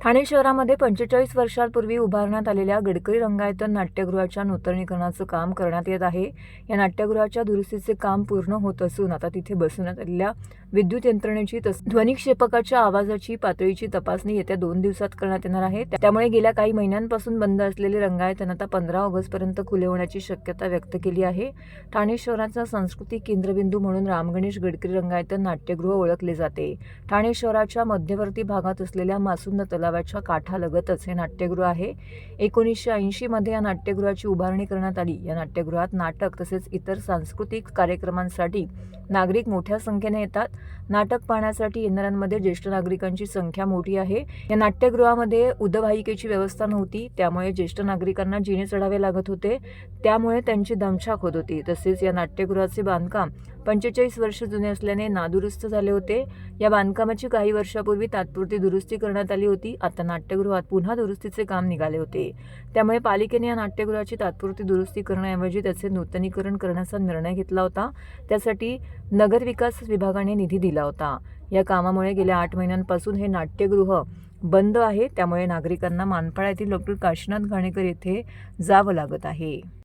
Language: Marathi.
ठाणे शहरामध्ये पंचेचाळीस वर्षांपूर्वी उभारण्यात आलेल्या गडकरी रंगायतन नाट्यगृहाच्या नूतनीकरणाचं काम करण्यात येत आहे. या नाट्यगृहाच्या दुरुस्तीचे काम पूर्ण होत असून आता तिथे बसवण्यात आलेल्या विद्युत यंत्रणेची तस ध्वनिक्षेपकाच्या आवाजाची पातळीची तपासणी येत्या दोन दिवसात करण्यात येणार आहे. त्यामुळे गेल्या काही महिन्यांपासून बंद असलेले रंगायतन आता पंधरा ऑगस्टपर्यंत खुले होण्याची शक्यता व्यक्त केली आहे. ठाणे शहराचा सांस्कृतिक केंद्रबिंदू म्हणून रामगणेश गडकरी रंगायतन नाट्यगृह ओळखले जाते. ठाणे शहराच्या मध्यवर्ती भागात असलेल्या मासुंद तलावाच्या काठालगतच हे नाट्यगृह आहे. एकोणीसशे ऐंशीमध्ये या नाट्यगृहाची उभारणी करण्यात आली. या नाट्यगृहात नाटक तसेच इतर सांस्कृतिक कार्यक्रमांसाठी नागरिक मोठ्या संख्येने येतात. नाटक पाहण्यासाठी येणाऱ्यांमध्ये ज्येष्ठ नागरिकांची संख्या मोठी आहे. या नाट्यगृहामध्ये उदवाहिकेची व्यवस्था नव्हती त्यामुळे ज्येष्ठ नागरिकांना जिने चढावे लागत होते त्यामुळे त्यांची दमछाक होत होती. तसेच या नाट्यगृहाचे बांधकाम पंचेचाळीस वर्ष जुने असल्याने नादुरुस्त झाले होते. या बांधकामाची काही वर्षापूर्वी तात्पुरती दुरुस्ती करण्यात आली होती. आता नाट्यगृहात पुन्हा दुरुस्तीचे काम निघाले होते. त्यामुळे पालिकेने या नाट्यगृहाची तात्पुरती दुरुस्ती करण्याऐवजी त्याचे नूतनीकरण करण्याचा निर्णय घेतला होता. त्यासाठी नगरविकास विभागाने निधी दिला होता. या कामामुळे गेल्या आठ महिन्यांपासून हे नाट्यगृह बंद आहे. त्यामुळे नागरिकांना मानपाडा येथील डॉक्टर काशीनाथ घाणेकर येथे जावं लागत आहे.